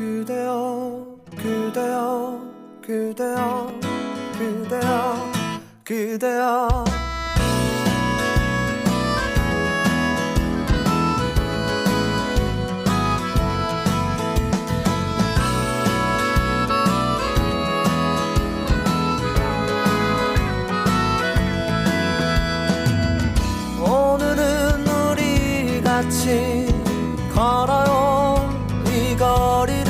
그대여 그대여 그대여 그대여 그대여. 오늘은 우리 같이 걸어요. 이 거리를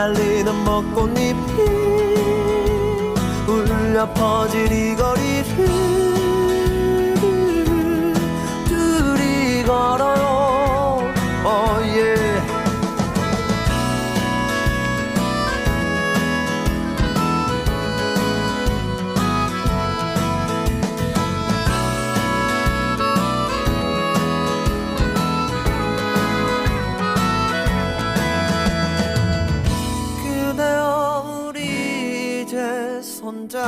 날리는 벚꽃잎이 울려 이 거리를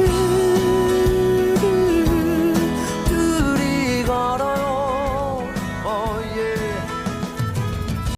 를